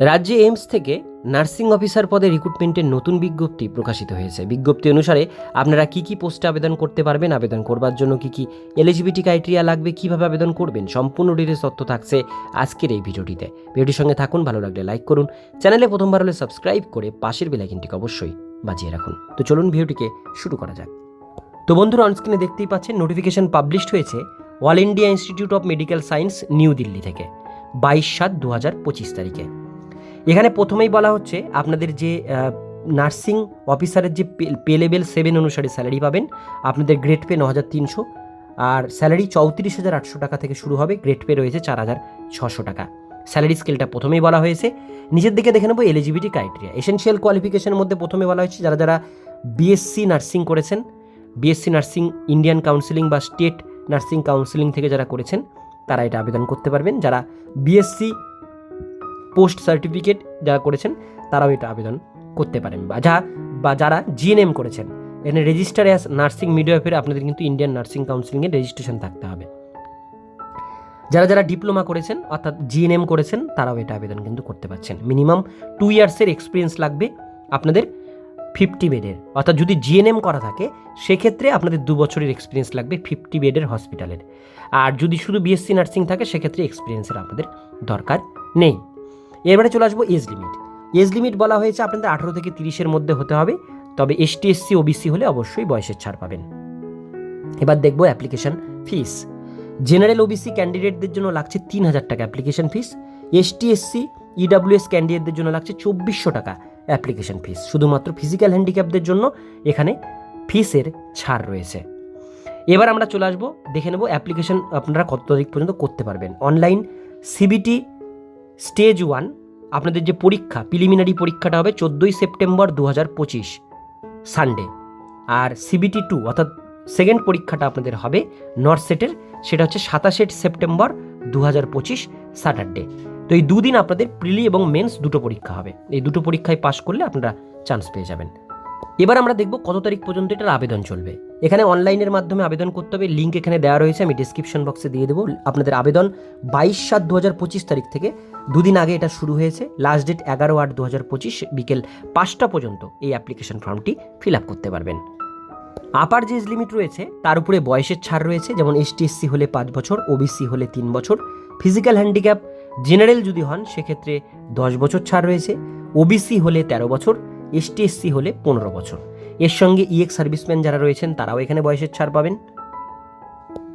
রাজ্যে এইমস থেকে nursing officer পদে রিক্রুটমেন্টের নতুন বিজ্ঞপ্তি প্রকাশিত হয়েছে। বিজ্ঞপ্তি অনুসারে আপনারা কি কি পোস্টে আবেদন করতে পারবেন, আবেদন করবার জন্য কি কি এলিজিবিলিটি ক্রাইটেরিয়া লাগবে, কীভাবে আবেদন করবেন, সম্পূর্ণ ডিটেলস তথ্য থাকছে আজকের এই ভিডিওটিতে। ভিডিওটির সঙ্গে থাকুন, ভালো লাগলে লাইক করুন। চ্যানেলে প্রথমবার হলে সাবস্ক্রাইব করে পাশের বেলাইকিনটিকে অবশ্যই বাজিয়ে রাখুন। তো চলুন ভিডিওটিকে শুরু করা যাক। তো বন্ধুরা অনস্ক্রিনে দেখতেই পাচ্ছেন নোটিফিকেশন পাবলিশড হয়েছে All India Institute of Medical Science New Delhi থেকে। বাইশ সাত দু হাজার পঁচিশ তারিখে। এখানে প্রথমেই বলা হচ্ছে আপনাদের যে নার্সিং অফিসারের যে পে লেভেল সেভেন অনুসারে স্যালারি পাবেন। আপনাদের গ্রেড পে ন হাজার তিনশো আর স্যালারি চৌত্রিশ হাজার আটশো টাকা থেকে শুরু হবে। গ্রেড পে রয়েছে চার হাজার ছশো টাকা। স্যালারি স্কেলটা প্রথমেই বলা হয়েছে। নিচের দিকে দেখে নেব এলিজিবিলিটি ক্রাইটেরিয়া। এসেনশিয়াল কোয়ালিফিকেশনের মধ্যে প্রথমে বলা হয়েছে, যারা যারা বিএসসি নার্সিং করেছেন, বিএসসি নার্সিং ইন্ডিয়ান কাউন্সিলিং বা স্টেট নার্সিং কাউন্সিলিং থেকে যারা করেছেন, তারা এটা আবেদন করতে পারবেন। যারা বিএসসি পোস্ট সার্টিফিকেট যারা করেছেন, তারাও এটা আবেদন করতে পারেন। বা যা বা যারা জিএনএম করেছেন, এখানে রেজিস্টার অ্যাজ নার্সিং মিডওয়াইফের আপনাদের কিন্তু ইন্ডিয়ান নার্সিং কাউন্সিলিংয়ের রেজিস্ট্রেশন থাকতে হবে। যারা যারা ডিপ্লোমা করেছেন, অর্থাৎ জিএনএম করেছেন, তারাও এটা আবেদন কিন্তু করতে পারছেন। মিনিমাম টু ইয়ার্সের এক্সপিরিয়েন্স লাগবে আপনাদের ফিফটি বেডের অর্থাৎ যদি জিএনএম করা থাকে, সেক্ষেত্রে আপনাদের দু বছরের এক্সপিরিয়েন্স লাগবে ফিফটি বেডের হসপিটালের আর যদি শুধু বিএসসি নার্সিং থাকে, সেক্ষেত্রে এক্সপিরিয়েন্সের আপনাদের দরকার নেই। এবারে চলে আসব এজ লিমিট এজ লিমিট বলা হয়েছে আপনাদের আঠারো থেকে তিরিশের মধ্যে হতে হবে, তবে এসটি এসসি ওবিসি হলে অবশ্যই বয়সের ছাড় পাবেন। এবার দেখব অ্যাপ্লিকেশন ফিস জেনারেল ওবিসি ক্যান্ডিডেটদের জন্য লাগছে তিন হাজার টাকা application fees ST SC EWS ক্যান্ডিডেটদের জন্য লাগছে চব্বিশশো টাকা অ্যাপ্লিকেশন ফিস শুধুমাত্র ফিজিক্যাল হ্যান্ডিক্যাপদের জন্য এখানে ফিসের ছাড় রয়েছে। এবার আমরা চলে আসব, দেখে নেব অ্যাপ্লিকেশন আপনারা কত তারিখ পর্যন্ত করতে পারবেন। অনলাইন সিবিটি স্টেজ ওয়ান, আপনাদের যে পরীক্ষা, প্রিলিমিনারি পরীক্ষাটা হবে চোদ্দোই সেপ্টেম্বর দু হাজার পঁচিশ, সানডে। আর সিবিটি টু, অর্থাৎ সেকেন্ড পরীক্ষাটা আপনাদের হবে নর্থ সেটের, সেটা হচ্ছে সাতাশে সেপ্টেম্বর দু হাজার পঁচিশ, স্যাটারডে। তো এই দুদিন আপনাদের প্রিলি এবং মেন্স দুটো পরীক্ষা হবে। এই দুটো পরীক্ষায় পাশ করলে আপনারা চান্স পেয়ে যাবেন। এবার আমরা দেখব কত তারিখ পর্যন্ত এটার আবেদন চলবে। এখানে অনলাইনের মাধ্যমে আবেদন করতে হবে লিঙ্ক এখানে দেওয়া রয়েছে, আমি ডিসক্রিপশন বক্সে দিয়ে দেবো। আপনাদের আবেদন বাইশ সাত দু হাজার পঁচিশ তারিখ থেকে দুদিন আগে এটা শুরু হয়েছে লাস্ট ডেট এগারো আট দু হাজার পঁচিশ বিকেল পাঁচটা পর্যন্ত এই অ্যাপ্লিকেশন ফর্মটি ফিল আপ করতে পারবেন। আপার যে এজ লিমিট রয়েছে, তার উপরে বয়সের ছাড় রয়েছে, যেমন এসটিএসসি হলে পাঁচ বছর ওবিসি হলে তিন বছর। ফিজিক্যাল হ্যান্ডিক্যাপ জেনারেল যদি হন, সেক্ষেত্রে দশ বছর ছাড় রয়েছে ওবিসি হলে তেরো বছর এসটিএসসি হলে পনেরো বছর। এর সঙ্গে ইএক্স সার্ভিসম্যান যারা রয়েছেন, তারাও এখানে বয়সের ছাড় পাবেন।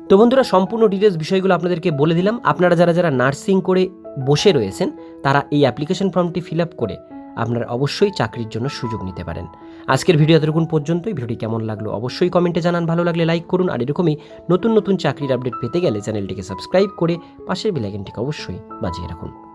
তো বন্ধুরা, সম্পূর্ণ ডিটেলস বিষয়গুলো আপনাদেরকে বলে দিলাম। আপনারা যারা যারা নার্সিং করে বসে রয়েছেন, তারা এই অ্যাপ্লিকেশন ফর্মটি ফিল আপ করে আপনারা অবশ্যই চাকরির জন্য সুযোগ নিতে পারেন। আজকের ভিডিও এতটুকুন পর্যন্তই। ভিডিওটি কেমন লাগল অবশ্যই কমেন্টে জানান। ভালো লাগলে লাইক করুন। আর এরকমই নতুন নতুন চাকরির আপডেট পেতে গেলে চ্যানেলটিকে সাবস্ক্রাইব করে পাশের বেলাইকনটিকে অবশ্যই বাজিয়ে রাখুন।